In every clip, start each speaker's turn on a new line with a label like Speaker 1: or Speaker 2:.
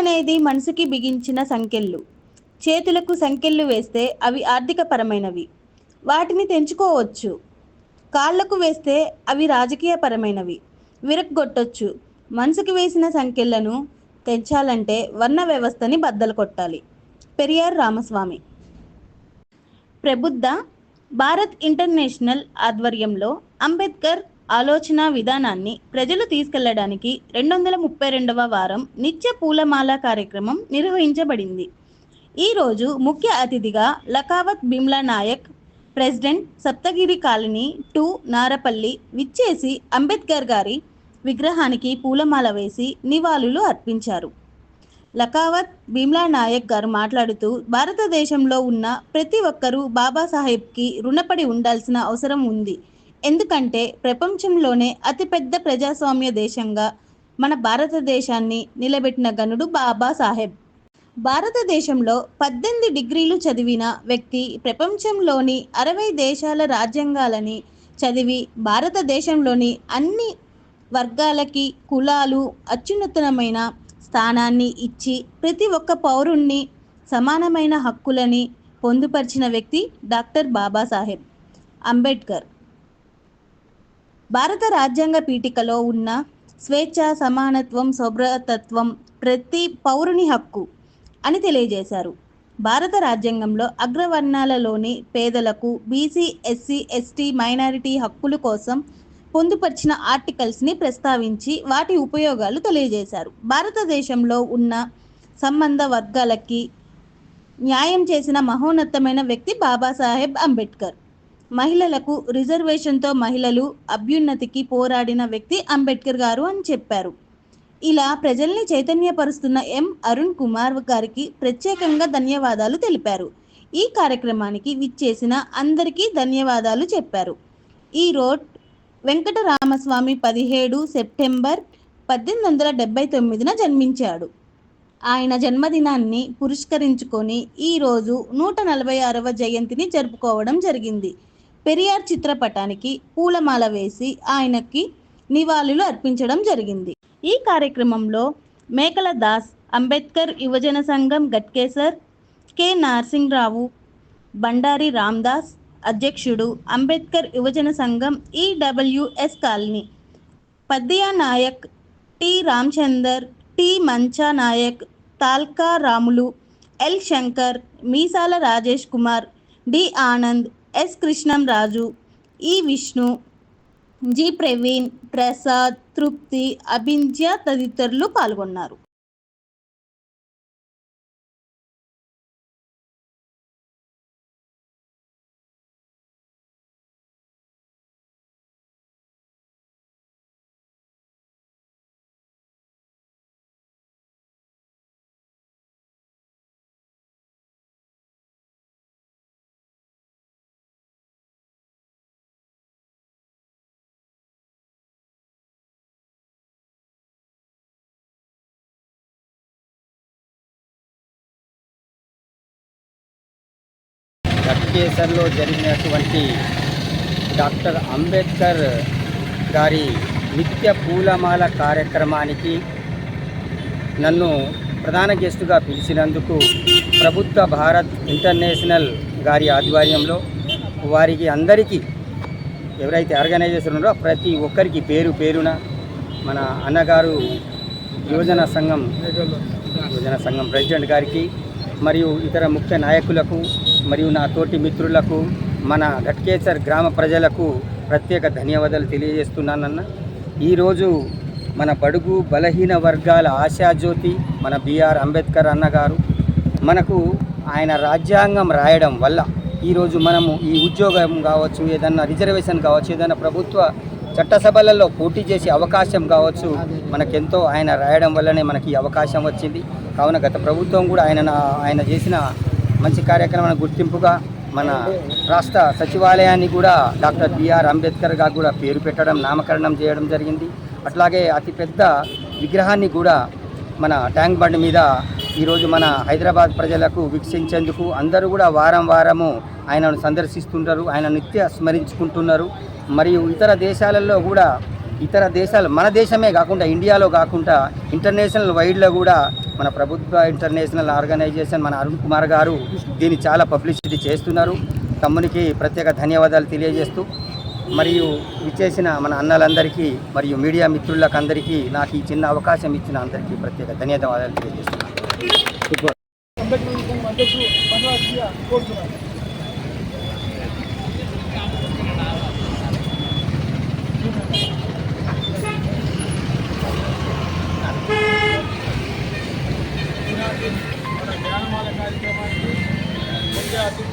Speaker 1: అనేది మనసుకి బిగించిన సంకెళ్ళు చేతులకు సంకెళ్ళు వేస్తే అవి ఆర్థిక పరమైనవి వాటిని తెంచుకోవచ్చు కాళ్లకు వేస్తే అవి రాజకీయ పరమైనవి విరగ్గొట్టొచ్చు మనసుకి వేసిన సంఖ్యలను తెంచాలంటే వర్ణ వ్యవస్థని బద్దలు కొట్టాలి పెరియార్ రామస్వామి ప్రబుద్ధ భారత్ ఇంటర్నేషనల్ ఆధ్వర్యంలో అంబేద్కర్ ఆలోచన విధానాన్ని ప్రజలు తీసుకెళ్లడానికి రెండు వందల ముప్పై రెండవ వారం నిత్య పూలమాల కార్యక్రమం నిర్వహించబడింది ఈరోజు ముఖ్య అతిథిగా Lakavath Bimla Naik president Saptagiri colony to Narapalli విచ్చేసి అంబేద్కర్ గారి విగ్రహానికి పూలమాల వేసి నివాళులు అర్పించారు లకావత్ భీమ్లా నాయక్ గారు మాట్లాడుతూ భారతదేశంలో ఉన్న ప్రతి ఒక్కరూ బాబాసాహెబ్కి రుణపడి ఉండాల్సిన అవసరం ఉంది ఎందుకంటే ప్రపంచంలోనే అతిపెద్ద ప్రజాస్వామ్య దేశంగా మన భారతదేశాన్ని నిలబెట్టిన గనుడు బాబాసాహెబ్ భారతదేశంలో పద్దెనిమిది డిగ్రీలు చదివిన వ్యక్తి ప్రపంచంలోని అరవై దేశాల రాజ్యాంగాలని చదివి భారతదేశంలోని అన్ని వర్గాలకి కులాలు అత్యున్నతమైన స్థానాన్ని ఇచ్చి ప్రతి ఒక్క పౌరుణ్ణి సమానమైన హక్కులని పొందుపరిచిన వ్యక్తి డాక్టర్ బాబాసాహెబ్ అంబేద్కర్ భారత రాజ్యాంగ పీఠికలో ఉన్న స్వేచ్ఛ సమానత్వం శుభ్రతత్వం ప్రతి పౌరుని హక్కు అని తెలియజేశారు భారత రాజ్యాంగంలో అగ్రవర్ణాలలోని పేదలకు బీసీ ఎస్సీ ఎస్టీ మైనారిటీ హక్కుల కోసం పొందుపరిచిన ఆర్టికల్స్ని ప్రస్తావించి వాటి ఉపయోగాలు తెలియజేశారు భారతదేశంలో ఉన్న సంబంధ వర్గాలకి న్యాయం చేసిన మహోన్నతమైన వ్యక్తి బాబాసాహెబ్ అంబేద్కర్ మహిళలకు రిజర్వేషన్తో మహిళలు అభ్యున్నతికి పోరాడిన వ్యక్తి అంబేద్కర్ గారు అని చెప్పారు ఇలా ప్రజల్ని చైతన్యపరుస్తున్న ఎం అరుణ్ కుమార్ గారికి ప్రత్యేకంగా ధన్యవాదాలు తెలిపారు ఈ కార్యక్రమానికి విచ్చేసిన అందరికీ ధన్యవాదాలు చెప్పారు ఈ రోడ్ వెంకటరామస్వామి పదిహేడు సెప్టెంబర్ పద్దెనిమిది వందల డెబ్బై తొమ్మిదిన జన్మించాడు ఆయన జన్మదినాన్ని పురస్కరించుకొని ఈరోజు నూట నలభై ఆరవ జయంతిని జరుపుకోవడం జరిగింది పెరియార్ చిత్రపటానికి పూలమాల వేసి ఆయనకి నివాళులు అర్పించడం జరిగింది ఈ కార్యక్రమంలో మేకల దాస్ అంబేద్కర్ యువజన సంఘం గట్కేసర్ కె నరసింహరావు బండారి రామ్దాస్ అధ్యక్షుడు అంబేద్కర్ యువజన సంఘం EWS colony Paddiya Naik T Ramachandar T Mancha Naik Talka Ramulu L Shankar Meesala Rajesh Kumar D Anand S Krishnamraju E Vishnu G Praveen Prasad తృప్తి అభింజ్య తదితరులు పాల్గొన్నారు అప్లికేషన్లో జరిగినటువంటి డాక్టర్ అంబేద్కర్ గారి నిత్య పూలమాల కార్యక్రమానికి నన్ను ప్రధాన గెస్టుగా పిలిచినందుకు ప్రభుత్వ భారత్ ఇంటర్నేషనల్ గారి ఆధ్వర్యంలో వారికి అందరికీ ఎవరైతే ఆర్గనైజేషన్ ఉన్నారో ప్రతి ఒక్కరికి పేరు పేరున మన అన్నగారు యువజన సంఘం యువజన సంఘం ప్రెసిడెంట్ గారికి మరియు ఇతర ముఖ్య నాయకులకు మరియు నా తోటి మిత్రులకు మన ఘట్కేసర్ గ్రామ ప్రజలకు ప్రత్యేక ధన్యవాదాలు తెలియజేస్తున్నానన్న ఈరోజు మన బడుగు బలహీన వర్గాల ఆశాజ్యోతి మన బిఆర్ అంబేద్కర్ అన్నగారు మనకు ఆయన రాజ్యాంగం రాయడం వల్ల ఈరోజు మనము ఈ ఉద్యోగం కావచ్చు ఏదన్నా రిజర్వేషన్ కావచ్చు ఏదైనా ప్రభుత్వ చట్టసభలలో పోటీ చేసే అవకాశం కావచ్చు మనకెంతో ఆయన రాయడం వల్లనే మనకి అవకాశం వచ్చింది కావున గత ప్రభుత్వం కూడా ఆయన ఆయన చేసిన మంచి కార్యక్రమాన్ని గుర్తింపుగా మన రాష్ట్ర సచివాలయాన్ని కూడా డాక్టర్ బిఆర్ అంబేద్కర్ గారు కూడా పేరు పెట్టడం నామకరణం చేయడం జరిగింది అట్లాగే అతిపెద్ద విగ్రహాన్ని కూడా మన ట్యాంక్ బండ్ మీద ఈరోజు మన హైదరాబాద్ ప్రజలకు వీక్షించేందుకు అందరూ కూడా వారం వారము ఆయనను సందర్శిస్తుంటారు ఆయన నిత్య స్మరించుకుంటున్నారు
Speaker 2: మరియు ఇతర దేశాలలో కూడా ఇతర దేశాలు మన దేశమే కాకుండా ఇండియాలో కాకుండా ఇంటర్నేషనల్ వైడ్లో కూడా మన ప్రభుత్వ ఇంటర్నేషనల్ ఆర్గనైజేషన్ మన అరుణ్ కుమార్ గారు దీన్ని చాలా పబ్లిసిటీ చేస్తున్నారు తమ్మునికి ప్రత్యేక ధన్యవాదాలు తెలియజేస్తూ మరియు విచ్చేసిన మన అన్నలందరికీ మరియు మీడియా మిత్రులకు అందరికీ నాకు ఈ చిన్న అవకాశం ఇచ్చిన అందరికీ ప్రత్యేక ధన్యవాదాలు తెలియజేస్తున్నాను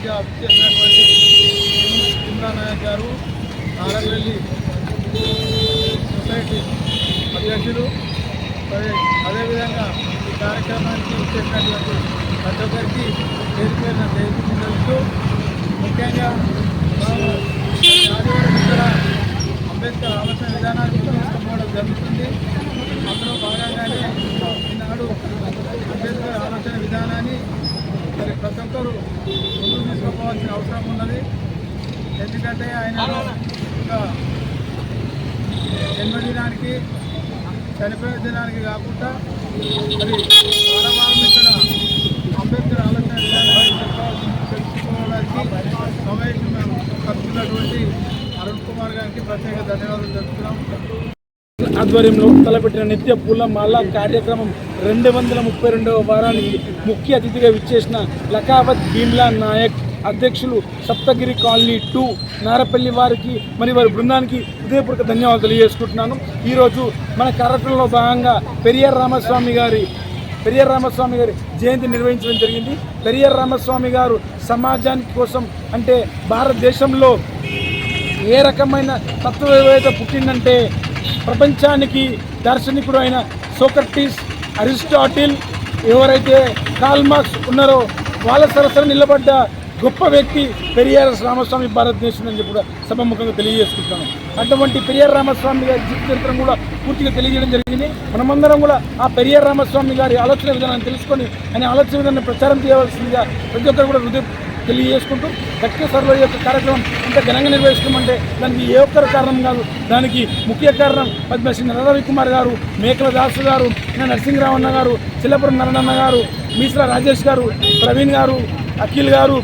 Speaker 2: అధ్యక్షుడిగా చేసినటువంటి ఇమ్రాన్ నాయక్ గారు నారగవెల్లి సొసైటీ అధ్యక్షులు అదేవిధంగా ఈ కార్యక్రమానికి ఇచ్చేసినటువంటి ప్రతి ఒక్కరికి పేరు పేరున తెలుస్తూ ముఖ్యంగా ఆదివారం ఇక్కడ అంబేద్కర్ ఆలోచన విధానాన్ని తీసుకోవడం జరుగుతుంది ఎందుకంటే ఆయన జన్మదినానికి చనిపోయే దినానికి కాకుండా మరి ఇక్కడ అంబేద్కర్ ఆలోచన తెలుసుకోవడానికి సమయం మేము కలుపుతున్నటువంటి అరుణ్ కుమార్ గారికి ప్రత్యేక ధన్యవాదాలు తెలుపుతున్నాం ఆధ్వర్యంలో తలపెట్టిన నిత్య పూల మాల కార్యక్రమం రెండు వందల ముప్పై రెండవ వారానికి ముఖ్య అతిథిగా విచ్చేసిన లకావత్ భీమ్లా నాయక్ అధ్యక్షులు సప్తగిరి కాలనీ టూ నారపల్లి వారికి మరి వారి బృందానికి హృదయపూర్వక ధన్యవాదాలు తెలియజేసుకుంటున్నాను ఈరోజు మన కార్యక్రమంలో భాగంగా పెరియార్ రామస్వామి గారి పెరియార్ రామస్వామి గారి జయంతి నిర్వహించడం జరిగింది పెరియార్ రామస్వామి గారు సమాజానికి కోసం అంటే భారతదేశంలో ఏ రకమైన తత్వవేత్త పుట్టిందంటే ప్రపంచానికి దార్శనికుడు అయిన సోక్రటీస్ అరిస్టాటిల్ ఎవరైతే కాల్మార్క్స్ ఉన్నారో వాళ్ళ సరసన నిలబడ్డ గొప్ప వ్యక్తి పెరియార్ రామస్వామి భారతదేశం అని చెప్పి కూడా సభముఖంగా తెలియజేసుకుంటాను అటువంటి పెరియార్ రామస్వామి గారి జీవిత చరిత్రం కూడా పూర్తిగా తెలియజేయడం జరిగింది మనమందరం కూడా ఆ పెరియార్ రామస్వామి గారి ఆలోచన విధానాన్ని తెలుసుకొని ఆయన ఆలోచన విధానాన్ని ప్రచారం చేయవలసిందిగా ప్రతి ఒక్కరు కూడా హృదయం తెలియజేసుకుంటూ దక్షిణ సర్వ యొక్క కార్యక్రమం ఇంత ఘనంగా నిర్వహిస్తామంటే దానికి ఏ ఒక్కరు కారణం కాదు దానికి ముఖ్య కారణం పద్మశ్రీ నరవి కుమార్ గారు మేకల దాసు గారు నరసింహరావు అన్న గారు చిల్లపురం నరణన్న గారు మీసరా రాజేష్ గారు ప్రవీణ్ గారు అఖిల్ గారు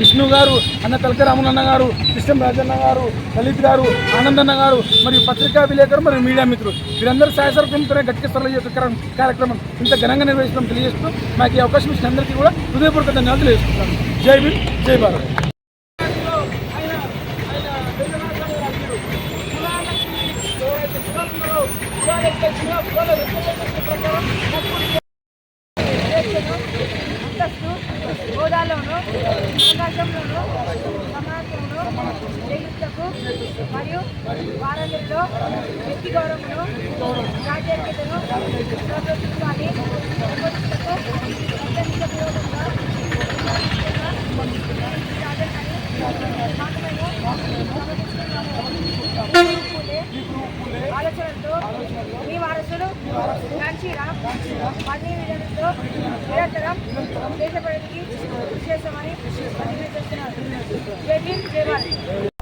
Speaker 2: విష్ణు గారు అన్న తలకరామనన్న గారు కృష్ణం రాజన్న గారు లలిత్ గారు ఆనందన్న గారు మరియు పత్రికా విలేకరు మరియు మీడియా మిత్రులు వీరందరూ సాయసర్పంతోనే గట్టి స్థల యొక్క కార్యక్రమం ఇంత ఘనంగా నిర్వహించడం తెలియజేస్తూ మాకు ఈ అవకాశం ఇచ్చిన అందరికీ కూడా హృదయపూర్వక ధన్యవాదాలు తెలియజేస్తున్నాను జై భీమ్ జై భారత్ అంతస్తు సంఘంలోనూ సమాజంలో చేయుటకు మరియు వారందరిలో వ్యక్తి గౌరవమును రాజ్యాంగతను ప్రదర్శించాలి అన్ని విధానంతో నిరంతరం దేశ ప్రగతికి కృషి చేస్తామని అందరూ చేస్తున్నారు జై భీమ్